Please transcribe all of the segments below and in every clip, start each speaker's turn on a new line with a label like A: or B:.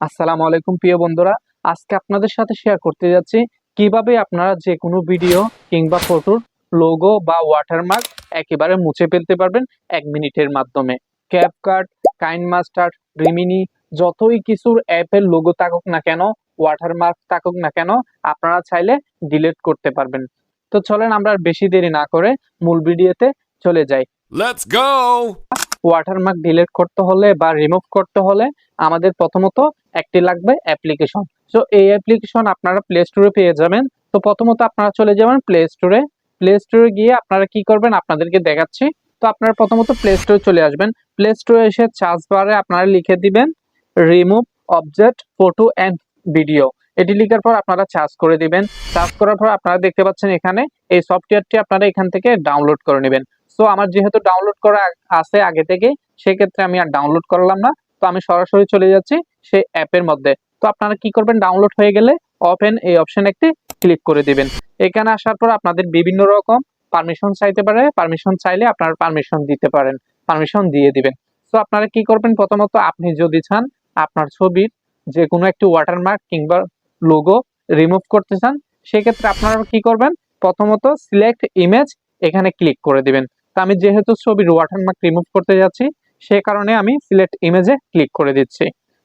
A: আসসালামু আলাইকুম প্রিয় বন্ধুরা, আজকে আপনাদের সাথে শেয়ার করতে যাচ্ছি কীভাবে আপনারা যে কোনো ভিডিও কিংবা ফটোর লোগো বা ওয়াটারমার্ক একেবারে মুছে ফেলতে পারবেন এক মিনিটের মাধ্যমে। ক্যাপকার্ট কাইন মাস্টার রিমিনি যতই কিছুর অ্যাপের লোগো থাকুক না কেন ওয়াটারমার্ক থাকুক না কেন, আপনারা চাইলে ডিলিট করতে পারবেন। তো চলেন আমরা বেশি দেরি না করে মূল ভিডিওতে চলে যাই।
B: Let's go!
A: ওয়াটারমার্ক ডিলিট করতে হলে বা রিমুভ করতে হলে আমাদের প্রথমত একটি লাগবে অ্যাপ্লিকেশন সো এই অ্যাপ্লিকেশন আপনারা প্লে স্টোরে পেয়ে যাবেন। তো প্রথমত আপনারা চলে যাবেন প্লে স্টোরে প্লে স্টোরে গিয়ে আপনারা কি করবেন? আপনাদেরকে দেখাচ্ছি। তো আপনারা প্রথমত প্লে স্টোরে চলে আসবেন। প্লে স্টোরে এসে চার্জ বারে আপনারা লিখে দিবেন remove object photo and video এটি লিখার পর আপনারা চার্জ করে দিবেন। চার্জ করার পর আপনারা দেখতে পাচ্ছেন এখানে এই সফটওয়্যারটি আপনারা এখান থেকে ডাউনলোড করে নেবেন। সো আমার যেহেতু ডাউনলোড করা আছে আগে থেকে, সেক্ষেত্রে আমি আর ডাউনলোড করলাম না। তো আমি সরাসরি চলে যাচ্ছি সেই অ্যাপের মধ্যে। তো আপনারা কি করবেন? ডাউনলোড হয়ে গেলে ওপেন এই অপশন একটি ক্লিক করে দিবেন। এখানে আসার পর আপনাদের বিভিন্ন রকম পারমিশন চাইতে পারে। পারমিশন চাইলে আপনারা পারমিশন দিতে পারেন। পারমিশন দিয়ে দিবেন। তো আপনারা কি করবেন? প্রথমত আপনি যদি চান আপনার ছবির যে কোনো একটি ওয়াটারমার্ক কিংবা লোগো রিমুভ করতে চান, সেক্ষেত্রে আপনারা কি করবেন? প্রথমত সিলেক্ট ইমেজ এখানে ক্লিক করে দিবেন। তো আমি যেহেতু ছবির ওয়াটারমার্ক রিমুভ করতে যাচ্ছি, সে কারণে আমি সিলেক্ট ইমেজে ক্লিক করে দিচ্ছি।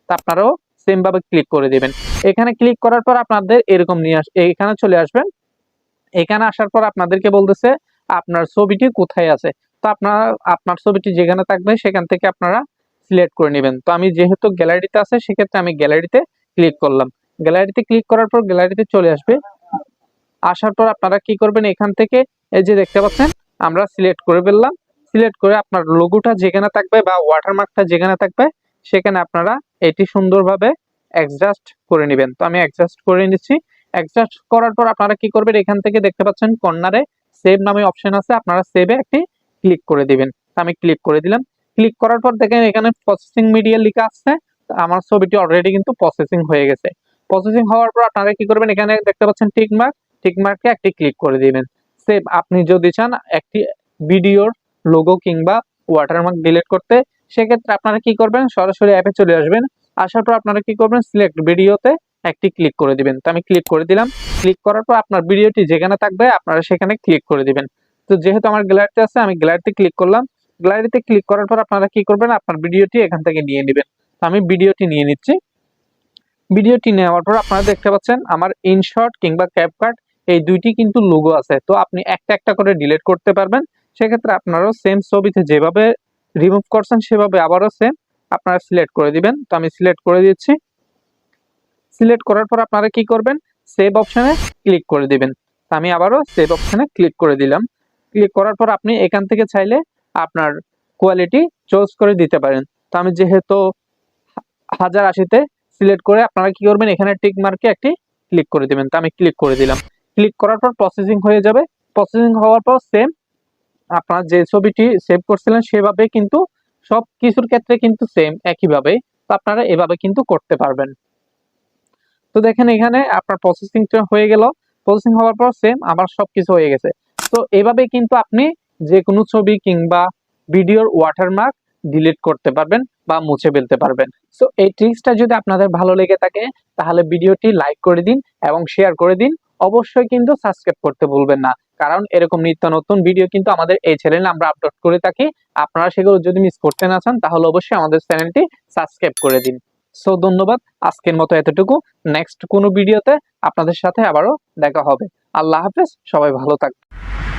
A: তা আপনারাও সেম ভাবে ক্লিক করে দিবেন। এখানে ক্লিক করার পর আপনাদের এরকম নিয়ে আস এখানে চলে আসবেন। এখানে আসার পর আপনাদেরকে বলতেছে, আপনার ছবিটি কোথায় আছে? তো আপনার আপনার ছবিটি যেখানে থাকবে, সেখান থেকে আপনারা সিলেক্ট করে নেবেন। তো আমি যেহেতু গ্যালারিতে আছে, সেক্ষেত্রে আমি গ্যালারিতে ক্লিক করলাম। গ্যালারিতে ক্লিক করার পর গ্যালারিতে চলে আসবে। আসার পর আপনারা কি করবেন, এখান থেকে এই যে দেখতে পাচ্ছেন আমরা সিলেক্ট করে ফেললাম। সিলেক্ট করে আপনার লোগোটা যেখানে থাকবে বা ওয়াটারমার্কটা যেখানে থাকবে, সেখানে আপনারা এটি সুন্দরভাবে অ্যাডজাস্ট করে নেবেন। তো আমি অ্যাডজাস্ট করে নিচ্ছি। অ্যাডজাস্ট করার পর আপনারা কি করবেন? এখান থেকে দেখতে পাচ্ছেন কর্নারে সেভ নামে অপশন আছে। আপনারা সেভে একটি ক্লিক করে দিবেন। আমি ক্লিক করে দিলাম। ক্লিক করার পর দেখেন এখানে প্রসেসিং মিডিয়া লেখা আসছে আমার ছবিটি অলরেডি কিন্তু প্রসেসিং হয়ে গেছে। প্রসেসিং হওয়ার পর আপনারা কি করবেন? এখানে দেখতে পাচ্ছেন টিক মার্ক টিক মার্কে একটি ক্লিক করে দিবেন। সেভ আপনি যদি চান একটি ভিডিওর লোগো কিংবা ওয়াটারমার্ক ডিলিট করতে, সেক্ষেত্রে আপনারা কি করবেন? সরাসরি অ্যাপে চলে আসবেন। আসার পর আপনারা কি করবেন? সিলেক্ট ভিডিওতে একটি ক্লিক করে দিবেন। তো আমি ক্লিক করে দিলাম। ক্লিক করার পর আপনার ভিডিওটি যেখানে থাকবে, আপনারা সেখানে ক্লিক করে দিবেন। তো যেহেতু আমার গ্যালারিতে আছে, আমি গ্যালারিতে ক্লিক করলাম। গ্যালারিতে ক্লিক করার পর আপনারা কি করবেন? আপনার ভিডিওটি এখান থেকে নিয়ে নেবেন। তো আমি ভিডিওটি নিয়ে নিচ্ছি। ভিডিওটি নেওয়ার পর আপনারা দেখতে পাচ্ছেন, আমার ইনশর্ট কিংবা ক্যাপকাট এই দুইটি কিন্তু লোগো আছে। তো আপনি একটা একটা করে ডিলিট করতে পারবেন। সেক্ষেত্রে আপনারও সেম ছবিতে যেভাবে রিমুভ করছেন, সেভাবে আবারও সেম আপনারা সিলেক্ট করে দিবেন। তো আমি সিলেক্ট করে দিচ্ছি। সিলেক্ট করার পর আপনারা কি করবেন? সেভ অপশানে ক্লিক করে দিবেন। তো আমি আবারও সেভ অপশানে ক্লিক করে দিলাম। ক্লিক করার পর আপনি এখান থেকে চাইলে আপনার কোয়ালিটি চুজ করে দিতে পারেন। তো আমি যেহেতু হাজার আশিতে সিলেক্ট করে আপনারা কি করবেন? এখানে টিক মার্কে একটি ক্লিক করে দিবেন। তো আমি ক্লিক করে দিলাম। ক্লিক করার পর প্রসেসিং হয়ে যাবে। প্রসেসিং হওয়ার পর সেম আপনারা যে ছবিটি সেভ করছিলেন সেভাবে কিন্তু সব কিছুর ক্ষেত্রে কিন্তু সেম একইভাবে। তো আপনারা এভাবে কিন্তু করতে পারবেন। তো দেখেন এখানে আপনার প্রসেসিংটা হয়ে গেল। প্রসেসিং হওয়ার পর সেম আবার সবকিছু হয়ে গেছে। তো এভাবে কিন্তু আপনি যে কোনো ছবি কিংবা ভিডিওর ওয়াটারমার্ক ডিলিট করতে পারবেন বা মুছে ফেলতে পারবেন। সো এই ট্রিক্সটা যদি আপনাদের ভালো লেগে থাকে, তাহলে ভিডিওটি লাইক করে দিন এবং শেয়ার করে দিন। অবশ্যই কিন্তু সাবস্ক্রাইব করতে ভুলবেন না। কারণ এরকম নিত্য নতুন ভিডিও কিন্তু আমাদের এই চ্যানেলে আমরা আপলোড করে থাকি। আপনারা সেগুলো যদি মিস করতে না চান, তাহলে অবশ্যই আমাদের চ্যানেলটি সাবস্ক্রাইব করে দিন। সো ধন্যবাদ। আজকের মতো এতটুকু। নেক্সট কোনো ভিডিওতে আপনাদের সাথে আবারও দেখা হবে। আল্লাহ হাফেজ। সবাই ভালো থাকবেন।